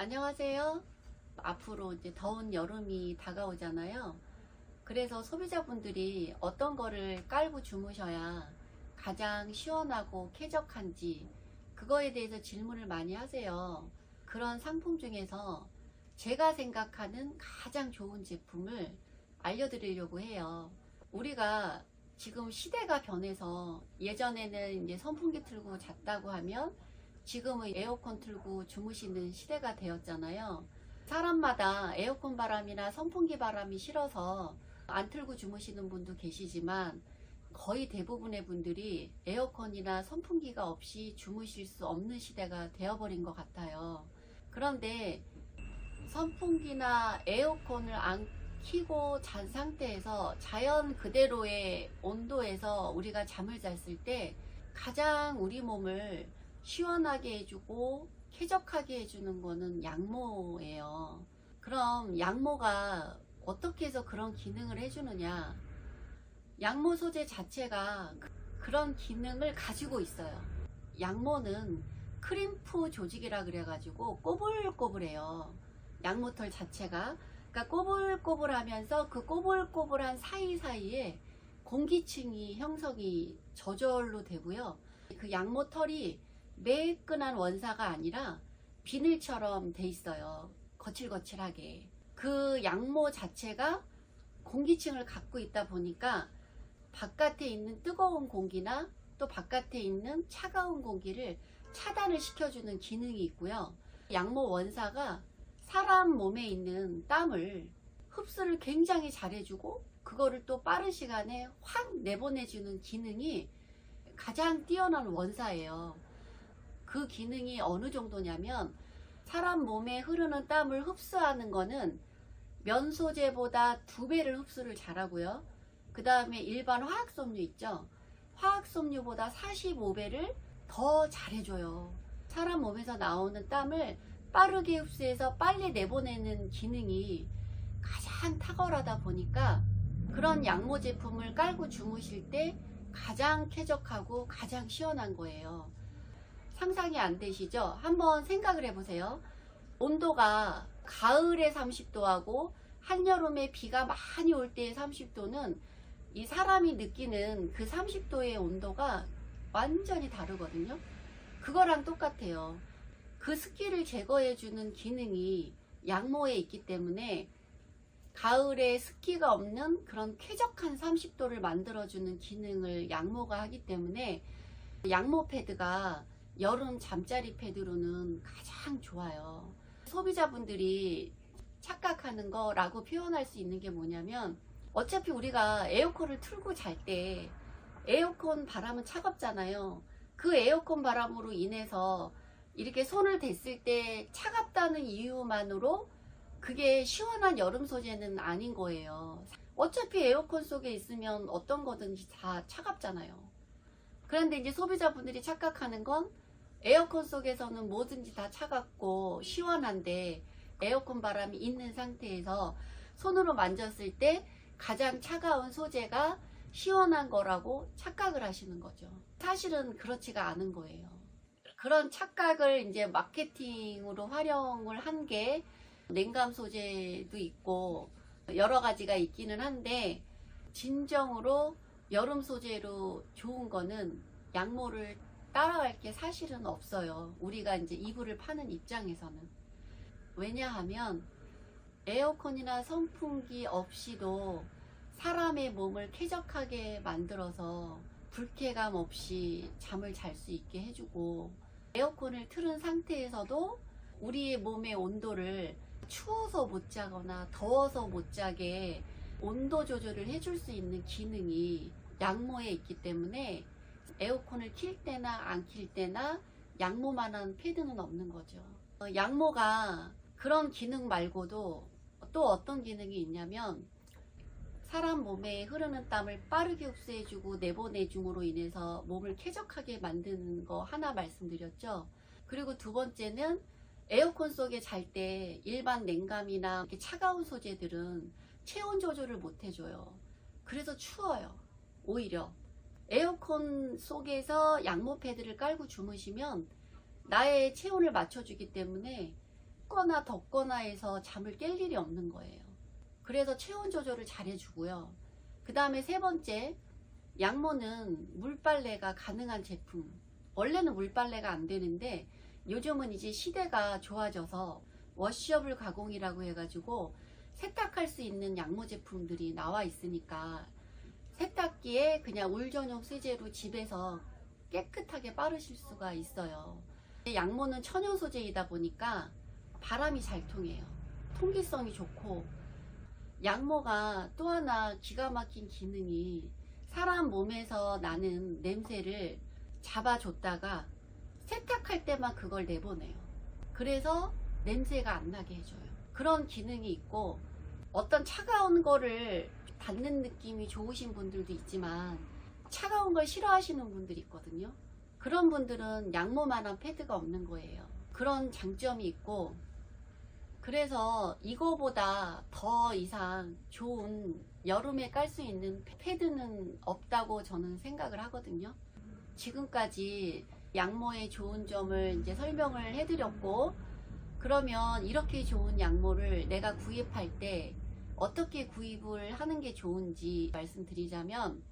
안녕하세요. 앞으로 이제 더운 여름이 다가오잖아요. 그래서 소비자분들이 어떤 거를 깔고 주무셔야 가장 시원하고 쾌적한지 그거에 대해서 질문을 많이 하세요. 그런 상품 중에서 제가 생각하는 가장 좋은 제품을 알려드리려고 해요. 우리가 지금 시대가 변해서 예전에는 이제 선풍기 틀고 잤다고 하면 지금은 에어컨 틀고 주무시는 시대가 되었잖아요. 사람마다 에어컨 바람이나 선풍기 바람이 싫어서 안 틀고 주무시는 분도 계시지만 거의 대부분의 분들이 에어컨이나 선풍기가 없이 주무실 수 없는 시대가 되어버린 것 같아요. 그런데 선풍기나 에어컨을 안 켜고 잔 상태에서 자연 그대로의 온도에서 우리가 잠을 잤을 때 가장 우리 몸을 시원하게 해주고 쾌적하게 해주는 거는 양모예요. 그럼 양모가 어떻게 해서 그런 기능을 해주느냐? 양모 소재 자체가 그- 그런 기능을 가지고 있어요. 양모는 크림프 조직이라 그래가지고 꼬불꼬불해요. 양모털 자체가. 그러니까 꼬불꼬불하면서 그 꼬불꼬불한 사이사이에 공기층이 형성이 저절로 되고요. 그 양모털이 매끈한 원사가 아니라 비늘처럼 돼 있어요. 거칠거칠하게. 그 양모 자체가 공기층을 갖고 있다 보니까 바깥에 있는 뜨거운 공기나 또 바깥에 있는 차가운 공기를 차단을 시켜주는 기능이 있고요. 양모 원사가 사람 몸에 있는 땀을 흡수를 굉장히 잘해주고 그거를 또 빠른 시간에 확 내보내주는 기능이 가장 뛰어난 원사예요. 그 기능이 어느 정도냐면 사람 몸에 흐르는 땀을 흡수하는 거는 면 소재보다 두 배를 흡수를 잘하고요. 그 다음에 일반 화학 섬유 있죠. 화학 섬유보다 45배를 더 잘해줘요. 사람 몸에서 나오는 땀을 빠르게 흡수해서 빨리 내보내는 기능이 가장 탁월하다 보니까 그런 양모 제품을 깔고 주무실 때 가장 쾌적하고 가장 시원한 거예요. 상상이 안 되시죠? 한번 생각을 해보세요. 온도가 가을에 30도하고 한여름에 비가 많이 올 때의 30도는 이 사람이 느끼는 그 30도의 온도가 완전히 다르거든요. 그거랑 똑같아요. 그 습기를 제거해주는 기능이 양모에 있기 때문에 가을에 습기가 없는 그런 쾌적한 30도를 만들어주는 기능을 양모가 하기 때문에 양모 패드가 여름 잠자리 패드로는 가장 좋아요. 소비자분들이 착각하는 거라고 표현할 수 있는 게 뭐냐면 어차피 우리가 에어컨을 틀고 잘 때 에어컨 바람은 차갑잖아요. 그 에어컨 바람으로 인해서 이렇게 손을 댔을 때 차갑다는 이유만으로 그게 시원한 여름 소재는 아닌 거예요. 어차피 에어컨 속에 있으면 어떤 거든지 다 차갑잖아요. 그런데 이제 소비자분들이 착각하는 건 에어컨 속에서는 뭐든지 다 차갑고 시원한데 에어컨 바람이 있는 상태에서 손으로 만졌을 때 가장 차가운 소재가 시원한 거라고 착각을 하시는 거죠. 사실은 그렇지가 않은 거예요. 그런 착각을 이제 마케팅으로 활용을 한 게 냉감 소재도 있고 여러 가지가 있기는 한데 진정으로 여름 소재로 좋은 거는 양모를 따라갈 게 사실은 없어요. 우리가 이제 이불을 파는 입장에서는. 왜냐하면 에어컨이나 선풍기 없이도 사람의 몸을 쾌적하게 만들어서 불쾌감 없이 잠을 잘 수 있게 해주고 에어컨을 틀은 상태에서도 우리의 몸의 온도를 추워서 못 자거나 더워서 못 자게 온도 조절을 해줄 수 있는 기능이 양모에 있기 때문에 에어컨을 킬 때나 안 킬 때나 양모만한 패드는 없는 거죠. 어, 양모가 그런 기능 말고도 또 어떤 기능이 있냐면 사람 몸에 흐르는 땀을 빠르게 흡수해주고 내보내줌으로 인해서 몸을 쾌적하게 만드는 거 하나 말씀드렸죠. 그리고 두 번째는 에어컨 속에 잘 때 일반 냉감이나 차가운 소재들은 체온 조절을 못 해줘요. 그래서 추워요. 오히려. 에어컨 속에서 양모 패드를 깔고 주무시면 나의 체온을 맞춰주기 때문에 춥거나 덥거나 해서 잠을 깰 일이 없는 거예요. 그래서 체온 조절을 잘 해주고요. 그 다음에 세 번째, 양모는 물빨래가 가능한 제품. 원래는 물빨래가 안 되는데 요즘은 이제 시대가 좋아져서 워셔블 가공이라고 해가지고 세탁할 수 있는 양모 제품들이 나와 있으니까 세탁기에 그냥 울 전용 세제로 집에서 깨끗하게 빠르실 수가 있어요. 양모는 천연 소재이다 보니까 바람이 잘 통해요. 통기성이 좋고 양모가 또 하나 기가 막힌 기능이 사람 몸에서 나는 냄새를 잡아줬다가 세탁할 때만 그걸 내보내요. 그래서 냄새가 안 나게 해줘요. 그런 기능이 있고 어떤 차가운 거를 닿는 느낌이 좋으신 분들도 있지만 차가운 걸 싫어하시는 분들이 있거든요. 그런 분들은 양모만한 패드가 없는 거예요. 그런 장점이 있고 그래서 이거보다 더 이상 좋은 여름에 깔 수 있는 패드는 없다고 저는 생각을 하거든요. 지금까지 양모의 좋은 점을 이제 설명을 해드렸고 그러면 이렇게 좋은 양모를 내가 구입할 때 어떻게 구입을 하는 게 좋은지 말씀드리자면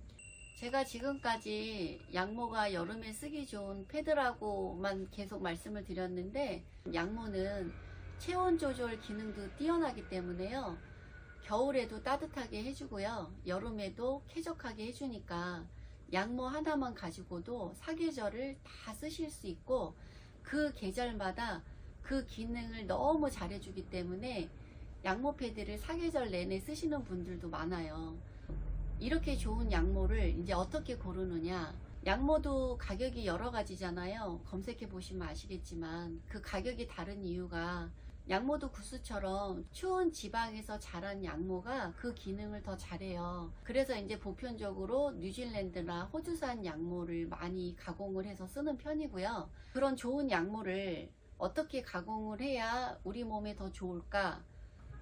제가 지금까지 양모가 여름에 쓰기 좋은 패드라고만 계속 말씀을 드렸는데 양모는 체온 조절 기능도 뛰어나기 때문에요. 겨울에도 따뜻하게 해주고요. 여름에도 쾌적하게 해주니까 양모 하나만 가지고도 사계절을 다 쓰실 수 있고 그 계절마다 그 기능을 너무 잘해주기 때문에 양모 패드를 사계절 내내 쓰시는 분들도 많아요. 이렇게 좋은 양모를 이제 어떻게 고르느냐. 양모도 가격이 여러 가지잖아요. 검색해 보시면 아시겠지만 그 가격이 다른 이유가 양모도 구스처럼 추운 지방에서 자란 양모가 그 기능을 더 잘해요. 그래서 이제 보편적으로 뉴질랜드나 호주산 양모를 많이 가공을 해서 쓰는 편이고요. 그런 좋은 양모를 어떻게 가공을 해야 우리 몸에 더 좋을까?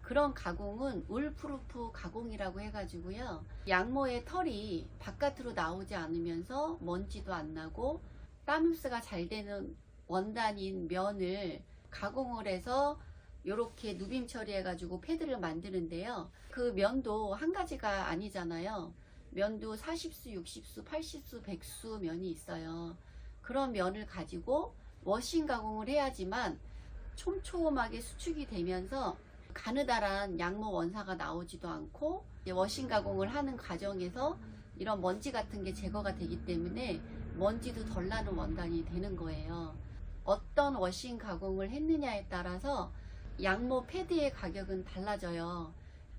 그런 가공은 울프루프 가공이라고 해가지고요. 양모의 털이 바깥으로 나오지 않으면서 먼지도 안 나고 땀 흡수가 잘 되는 원단인 면을 가공을 해서 이렇게 누빔 처리해가지고 패드를 만드는데요. 그 면도 한 가지가 아니잖아요. 면도 40수, 60수, 80수, 100수 면이 있어요. 그런 면을 가지고 워싱 가공을 해야지만 촘촘하게 수축이 되면서 가느다란 양모 원사가 나오지도 않고 워싱 가공을 하는 과정에서 이런 먼지 같은 게 제거가 되기 때문에 먼지도 덜 나는 원단이 되는 거예요. 어떤 워싱 가공을 했느냐에 따라서 양모 패드의 가격은 달라져요.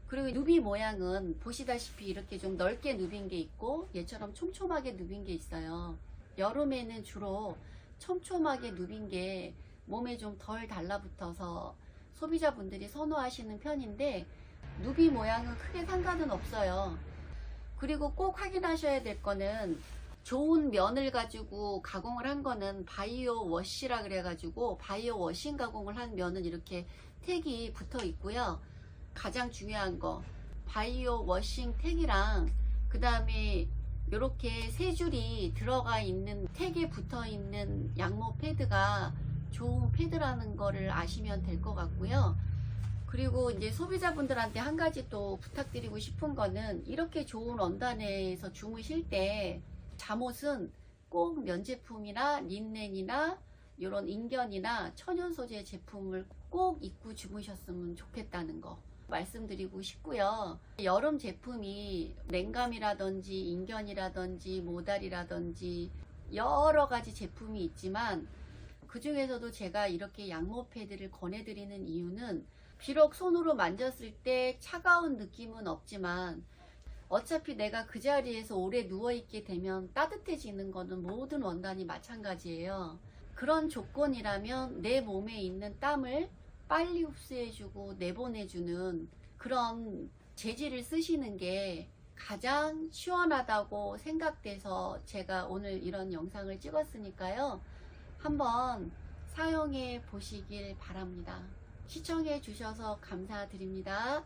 그리고 누비 모양은 보시다시피 이렇게 좀 넓게 누빈 게 있고 얘처럼 촘촘하게 누빈 게 있어요. 여름에는 주로 촘촘하게 누빈 게 몸에 좀 덜 달라붙어서 소비자분들이 선호하시는 편인데 누비 모양은 크게 상관은 없어요. 그리고 꼭 확인하셔야 될 거는 좋은 면을 가지고 가공을 한 거는 바이오 워시라 그래가지고 바이오 워싱 가공을 한 면은 이렇게 택이 붙어 있고요. 가장 중요한 거 바이오 워싱 택이랑 그 다음에 이렇게 세 줄이 들어가 있는 택에 붙어 있는 양모 패드가 좋은 패드라는 거를 아시면 될 것 같고요. 그리고 이제 소비자분들한테 한 가지 또 부탁드리고 싶은 거는 이렇게 좋은 원단에서 주무실 때 잠옷은 꼭 면제품이나 린넨이나 이런 인견이나 천연 소재 제품을 꼭 입고 주무셨으면 좋겠다는 거 말씀드리고 싶고요. 여름 제품이 냉감이라든지 인견이라든지 모달이라든지 여러 가지 제품이 있지만 그 중에서도 제가 이렇게 양모 패드를 권해드리는 이유는 비록 손으로 만졌을 때 차가운 느낌은 없지만 어차피 내가 그 자리에서 오래 누워있게 되면 따뜻해지는 거는 모든 원단이 마찬가지예요. 그런 조건이라면 내 몸에 있는 땀을 빨리 흡수해주고 내보내주는 그런 재질을 쓰시는 게 가장 시원하다고 생각돼서 제가 오늘 이런 영상을 찍었으니까요. 한번 사용해 보시길 바랍니다. 시청해 주셔서 감사드립니다.